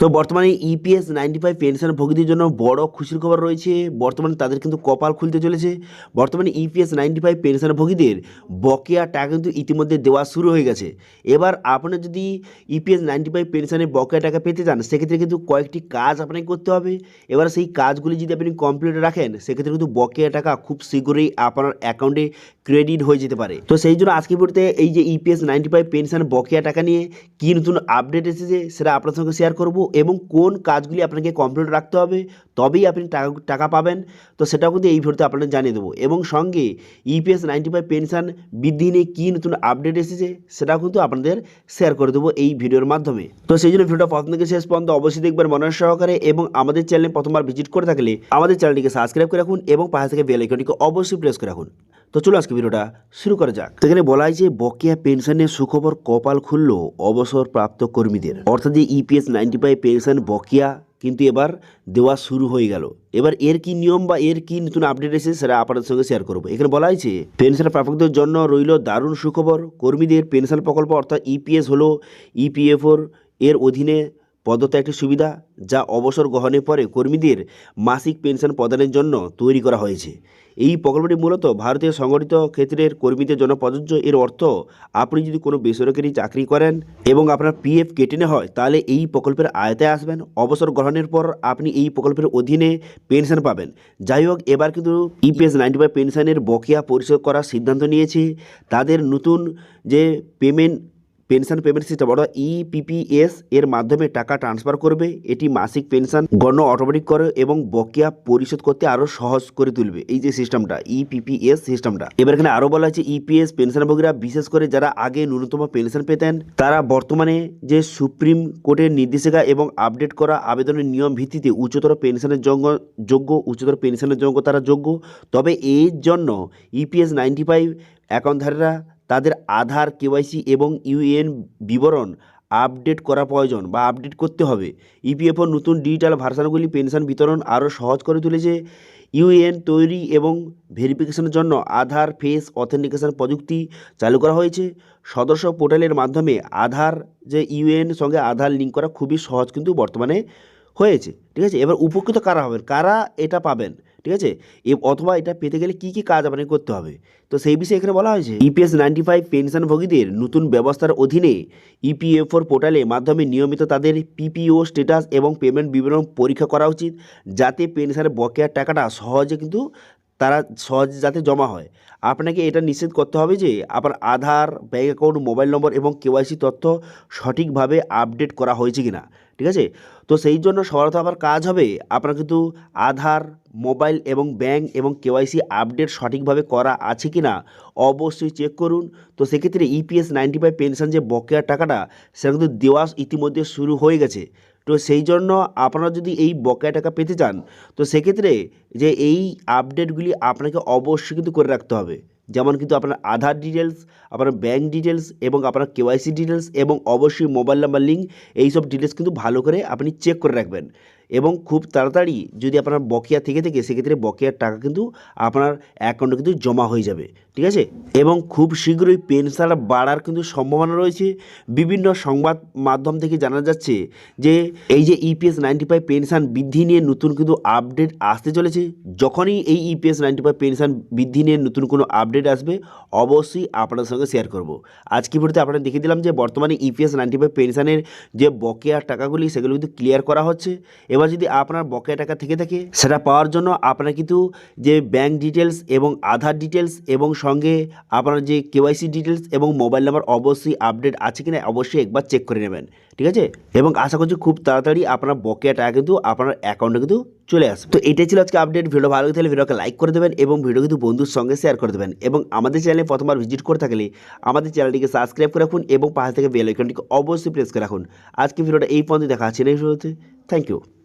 তো বর্তমানে EPS ninety five pension ভোগীদের জন্য বড় খুশির খবর রয়েছে। বর্তমানে তাদের কিন্তু কপাল খুলতে চলেছে। বর্তমানে ইপিএস নাইনটি ফাইভ পেনশন ভোগীদের বকেয়া টাকা কিন্তু ইতিমধ্যে দেওয়া শুরু হয়ে গেছে। এবার আপনার যদি ইপিএস নাইনটি ফাইভ পেনশনের বকেয়া টাকা পেতে চান, সেক্ষেত্রে কিন্তু কয়েকটি কাজ আপনাকে করতে হবে। এবার সেই কাজগুলি যদি আপনি কমপ্লিট রাখেন, সেক্ষেত্রে কিন্তু বকেয়া টাকা খুব শীঘ্রই আপনার অ্যাকাউন্টে ক্রেডিট হয়ে যেতে পারে। তো সেই জন্য আজকে পড়তে এই যে ইপিএস নাইনটি ফাইভ পেনশন বকেয়া টাকা নিয়ে কী নতুন আপডেট এসেছে, সেটা আপনার সঙ্গে শেয়ার করব। এবং কোন কাজগুলি আপনাকে কমপ্লিট রাখতে হবে, তবেই আপনি টাকা টাকা পাবেন। তো সেটাও কিন্তু এই ভিডিওতে আপনাদের জানিয়ে দেবো। এবং সঙ্গে ইপিএস নাইনটি ফাইভ পেনশন বৃদ্ধি নিয়ে কী নতুন আপডেট এসেছে, সেটাও কিন্তু আপনাদের শেয়ার করে দেবো এই ভিডিওর মাধ্যমে। তো সেই জন্য ভিডিওটা প্রথম থেকে শেষ পর্যন্ত অবশ্যই দেখবেন মনের সহকারে এবং আমাদের চ্যানেলে প্রথমবার ভিজিট করে থাকলে আমাদের চ্যানেলটিকে সাবস্ক্রাইব করে রাখুন এবং পাশে থেকে বেল আইকনটিকে অবশ্যই প্রেস করে রাখুন। তো চলো আজকে ভিডিওটা শুরু করা যাক। তো এখানে বলা হয় যে বকেয়া পেনশনের সুখবর কপাল খুলল অবসরপ্রাপ্ত কর্মীদের। অর্থাৎ যে ইপিএস নাইনটি ফাইভ পেনশন বকেয়া কিন্তু এবার দেওয়া শুরু হয়ে গেল। এবার এর কি নিয়ম বা এর কি নতুন আপডেট এসেছে সেটা আপনাদের সঙ্গে শেয়ার করব। এখানে বলা হয়েছে পেনশন প্রাপকদের জন্য রইল দারুণ সুখবর। কর্মীদের পেনশন প্রকল্প অর্থাৎ ইপিএস হলো ইপিএফওর এর অধীনে প্রদত্ত একটি সুবিধা যা অবসর গ্রহণের পরে কর্মীদের মাসিক পেনশন প্রদানের জন্য তৈরি করা হয়েছে। এই প্রকল্পটি মূলত ভারতীয় সংগঠিত ক্ষেত্রের কর্মীদের জন্য প্রযোজ্য। এর অর্থ, আপনি যদি কোনো বেসরকারি চাকরি করেন এবং আপনার পিএফ কেটে নেওয়া হয়, তাহলে এই প্রকল্পের আয়তায় আসবেন। অবসর গ্রহণের পর আপনি এই প্রকল্পের অধীনে পেনশন পাবেন। যাই হোক, এবার কিন্তু ইপিএস নাইনটি ফাইভ পেনশনের বকেয়া পরিশোধ করার সিদ্ধান্ত নিয়েছে। তাদের নতুন যে পেমেন্ট পেনশন পেমেন্ট সিস্টেম অর্থাৎ ইপিপিএস এর মাধ্যমে টাকা ট্রান্সফার করবে, এটি মাসিক পেনশন গণ্য অটোমেটিক করে এবং বকেয়া পরিশোধ করতে আরও সহজ করে তুলবে। এই যে সিস্টেমটা ইপিপিএস সিস্টেমটা এবার এখানে আরও বলা হয়েছে ইপিএস পেনশনভোগীরা বিশেষ করে যারা আগে ন্যূনতম পেনশন পেতেন, তারা বর্তমানে যে সুপ্রিম কোর্টের নির্দেশিকা এবং আপডেট করা আবেদনের নিয়ম ভিত্তিতে উচ্চতর পেনশনের যোগ্য যোগ্য, উচ্চতর পেনশনের যোগ্য তারা যোগ্য, তবে এর জন্য ইপিএস নাইনটি ফাইভ অ্যাকাউন্টধারীরা তাদের আধার, কেওয়াইসি এবং ইউএন বিবরণ আপডেট করা প্রয়োজন বা আপডেট করতে হবে। ইপিএফও নতুন ডিজিটাল ভার্সানগুলি পেনশন বিতরণ আরও সহজ করে তুলেছে। ইউএন তৈরি এবং ভেরিফিকেশনের জন্য আধার, ফেস অথেন্টিকেশন প্রযুক্তি চালু করা হয়েছে। সদস্য পোর্টালের মাধ্যমে আধার, যে ইউএন সঙ্গে আধার লিঙ্ক করা খুবই সহজ কিন্তু বর্তমানে হয়েছে। ঠিক আছে? এবার উপকৃত কারা হবেন? কারা এটা পাবেন? ঠিক আছে? এ অথবা এটা পেতে গেলে কী কী কাজ আপনাকে করতে হবে? তো সেই বিষয়ে এখানে বলা হয়েছে, ইপিএস নাইনটি ফাইভ পেনশনভোগীদের নতুন ব্যবস্থার অধীনে ইপিএফওর পোর্টালে মাধ্যমে নিয়মিত তাদের পিপিও স্ট্যাটাস এবং পেমেন্ট বিবরণ পরীক্ষা করা উচিত, যাতে পেনশনের বকেয়ার টাকাটা সহজে কিন্তু তারা সহজে যাতে জমা হয়। আপনাকে এটা নিশ্চিত করতে হবে যে আপনার Aadhaar, bank account, mobile number এবং কেওয়াইসি তথ্য সঠিকভাবে আপডেট করা হয়েছে কিনা। ঠিক আছে? তো সেই জন্য সবার আবার কাজ হবে, আপনার কিন্তু আধার, মোবাইল এবং ব্যাঙ্ক এবং কেওয়াইসি আপডেট সঠিকভাবে করা আছে কি না অবশ্যই চেক করুন। তো সেক্ষেত্রে ইপিএস নাইনটি ফাইভ পেনশন যে বকেয়ার টাকাটা, সেটা কিন্তু দেওয়া ইতিমধ্যে শুরু হয়ে গেছে। তো সেই জন্য আপনারা যদি এই বকেয়া টাকা পেতে চান, তো সেক্ষেত্রে যে এই আপডেটগুলি আপনাকে অবশ্যই কিন্তু করে রাখতে হবে। যেমন কিন্তু আপনার আধার ডিটেলস আপনার ব্যাঙ্ক ডিটেলস এবং আপনার কেওয়াইসি ডিটেলস এবং অবশ্যই মোবাইল নাম্বার লিঙ্ক এইসব ডিটেলস কিন্তু ভালো করে আপনি চেক করে রাখবেন। এবং খুব তাড়াতাড়ি যদি আপনার বকেয়া থেকে থেকে, সেক্ষেত্রে বকেয়ার টাকা কিন্তু আপনার অ্যাকাউন্টে কিন্তু জমা হয়ে যাবে। ঠিক আছে? এবং খুব শীঘ্রই পেনশন বাড়ার কিন্তু সম্ভাবনা রয়েছে। বিভিন্ন সংবাদ মাধ্যম থেকে জানা যাচ্ছে যে, এই যে ইপিএস নাইনটি ফাইভ পেনশন বৃদ্ধি নিয়ে নতুন কিন্তু আপডেট আসতে চলেছে। যখনই এই ইপিএস নাইনটি ফাইভ পেনশন বৃদ্ধি নিয়ে নতুন কোনো আপডেট আসবে, অবশ্যই আপনার সঙ্গে শেয়ার করব। আজকে ভিডিওতে আপনাদের দেখিয়ে দিলাম যে, বর্তমানে ইপিএস নাইনটি ফাইভ পেনশনের যে বকেয়া টাকাগুলি, সেগুলো কিন্তু ক্লিয়ার করা হচ্ছে। এবার যদি আপনার বকেয়া টাকা থেকে থাকে, সেটা পাওয়ার জন্য আপনার কিন্তু যে ব্যাংক ডিটেলস এবং আধার ডিটেলস এবং সঙ্গে আপনার যে কেওয়াইসি ডিটেলস এবং মোবাইল নাম্বার অবশ্যই আপডেট আছে কিনা অবশ্যই একবার চেক করে নেবেন, ঠিক আছে? এবং আশা করছি খুব তাড়াতাড়ি আপনার বকেয়া টাকা কিন্তু আপনার অ্যাকাউন্টে কিন্তু চলে আসবে। তো এটাই ছিল আজকে আপডেট ভিডিও ভালো থাকলে ভিডিওকে লাইক করে দেবেন এবং ভিডিও কিন্তু বন্ধুর সঙ্গে শেয়ার করে দেবেন। এবং আমাদের চ্যানেলে প্রথমবার ভিজিট করে থাকলে আমাদের চ্যানেলটিকে সাবস্ক্রাইব করে রাখুন এবং পাশে থেকে বেল আইকনটিকে অবশ্যই প্রেস করে রাখুন। আজকে ভিডিওটা এই পর্যন্ত দেখা আছে নেক্সট থ্যাংক ইউ